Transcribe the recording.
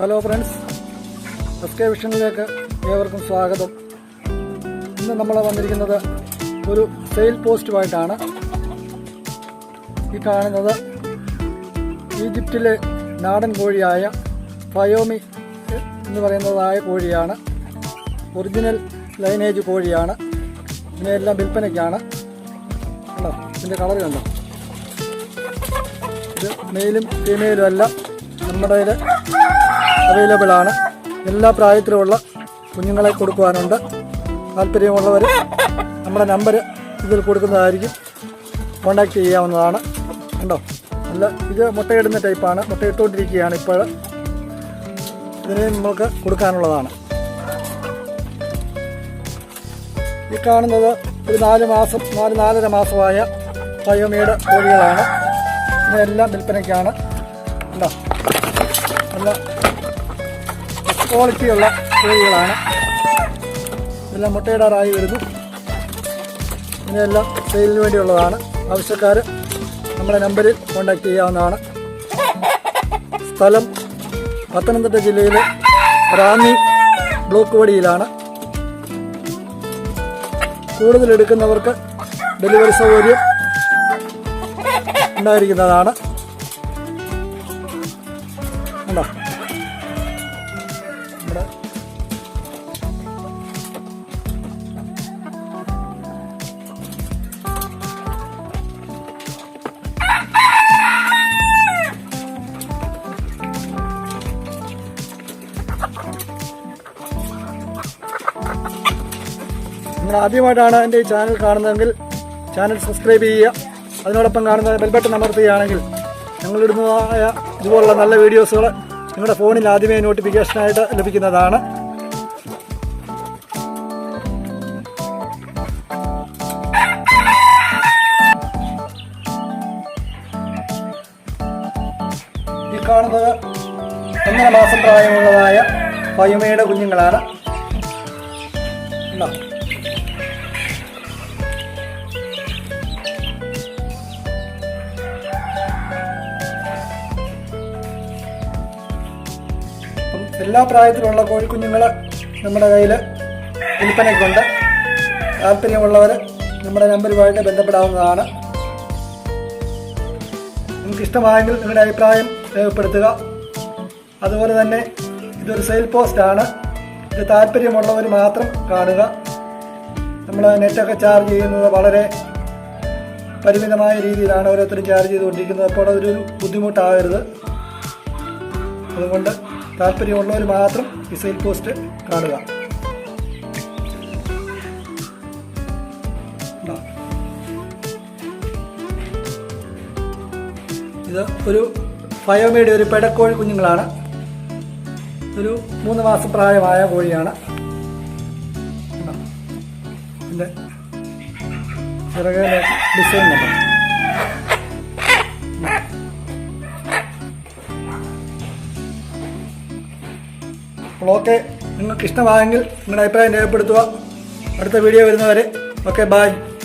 Hello friends S K ഏവർക്കും സ്വാഗതം. ഇന്ന് നമ്മൾ വന്നിരിക്കുന്നത് ഒരു സെയിൽ പോസ്റ്റുമായിട്ടാണ് ഈ കാണുന്നത് ഈജിപ്തിലെ നാടൻ കോഴിയായ ഫയോമി എന്ന് പറയുന്നതായ കോഴിയാണ്. ഒറിജിനൽ ലൈനേജ് കോഴിയാണ്. ഇതിനെല്ലാം വിൽപ്പനയ്ക്കാണ്. കണ്ടോ? ഇതിന്റെ കളർ കണ്ടോ? ഇത് മെയിലും ഫീമെയിലും അല്ല. നമ്മുടെ അവൈലബിൾ ആണ്. എല്ലാ പ്രായത്തിലുമുള്ള കുഞ്ഞുങ്ങളെ കൊടുക്കുവാനുണ്ട്. താല്പര്യമുള്ളവർ നമ്മുടെ നമ്പർ ഇതിൽ കൊടുക്കുന്നതായിരിക്കും. കോണ്ടാക്ട് ചെയ്യാവുന്നതാണ്. കണ്ടോ? നല്ല ഇത് മുട്ടയിടുന്ന ടൈപ്പാണ് മുട്ടയിട്ടുകൊണ്ടിരിക്കുകയാണ് ഇപ്പോൾ ഇതിനെ നമുക്ക് കൊടുക്കാനുള്ളതാണ്. ഈ കാണുന്നത് ഒരു നാല് മാസം നാല് നാലര മാസമായ പയോമീട് കോഴികളാണ്. ഇതെല്ലാം വിൽപ്പനയ്ക്കാണ്. ഉണ്ടോ നല്ല ക്വാളിറ്റിയുള്ള കോഴികളാണ് ഇതെല്ലാം മുട്ടയിടാറായി വരുന്നു. ഇതിനെല്ലാം സെയിലിന് വേണ്ടിയുള്ളതാണ്. ആവശ്യക്കാർ നമ്മുടെ നമ്പറിൽ കോൺടാക്റ്റ് ചെയ്യാവുന്നതാണ്. സ്ഥലം പത്തനംതിട്ട ജില്ലയിലെ റാന്നി ബ്ലോക്ക് വടിയിലാണ് കൂടുതൽ എടുക്കുന്നവർക്ക് ഡെലിവറി സൗകര്യം ഉണ്ടായിരിക്കുന്നതാണ്. നമ്മുടെ നിങ്ങൾ ആദ്യമായിട്ടാണ് എന്റെ ഈ ചാനൽ കാണുന്നതെങ്കിൽ ചാനൽ സബ്സ്ക്രൈബ് ചെയ്യുക. അതിനോടൊപ്പം കാണുന്ന ബെൽബട്ടൺ അമർത്തുകയാണെങ്കിൽ ഞങ്ങളിടുന്നതായ ഇതുപോലുള്ള നല്ല വീഡിയോസുകൾ നിങ്ങളുടെ ഫോണിൽ ആദ്യമേ നോട്ടിഫിക്കേഷനായിട്ട് ലഭിക്കുന്നതാണ്. ഈ കാണുന്നത് ഒന്നര മാസം പ്രായമുള്ളതായ പയുമയുടെ കുഞ്ഞുങ്ങളാണ്. ഉണ്ടോ എല്ലാ പ്രായത്തിലുള്ള കോഴിക്കുഞ്ഞുങ്ങൾ നമ്മുടെ കയ്യിൽ വിൽപ്പനയ്ക്കുണ്ട്. താല്പര്യമുള്ളവർ നമ്മുടെ നമ്പറുമായിട്ട് ബന്ധപ്പെടാവുന്നതാണ്. നിങ്ങൾക്ക് ഇഷ്ടമായെങ്കിൽ നിങ്ങളുടെ അഭിപ്രായം രേഖപ്പെടുത്തുക. അതുപോലെ തന്നെ ഇതൊരു സെയിൽ പോസ്റ്റാണ് ഇത് താല്പര്യമുള്ളവർ മാത്രം കാണുക. നമ്മൾ നെറ്റൊക്കെ ചാർജ് ചെയ്യുന്നത് വളരെ പരിമിതമായ രീതിയിലാണ് ഓരോരുത്തരും ചാർജ് ചെയ്തുകൊണ്ടിരിക്കുന്നത്. അപ്പോൾ അതൊരു ബുദ്ധിമുട്ടാകരുത് അതുകൊണ്ട് താല്പര്യമുള്ളവർ മാത്രം മിസൈൽ പോസ്റ്റ് കാണുക? ഇത് ഒരു ഫയോമയുടെ ഒരു പെടക്കോഴി കുഞ്ഞുങ്ങളാണ്. ഒരു മൂന്ന് മാസം പ്രായമായ കോഴിയാണ്. ഡിസൈൻ കണ്ടോ? ഓക്കെ. നിങ്ങൾക്ക് ഇഷ്ടമായെങ്കിൽ നിങ്ങളുടെ അഭിപ്രായം രേഖപ്പെടുത്തുക. അടുത്ത വീഡിയോ വരുന്നവരെ. Okay bye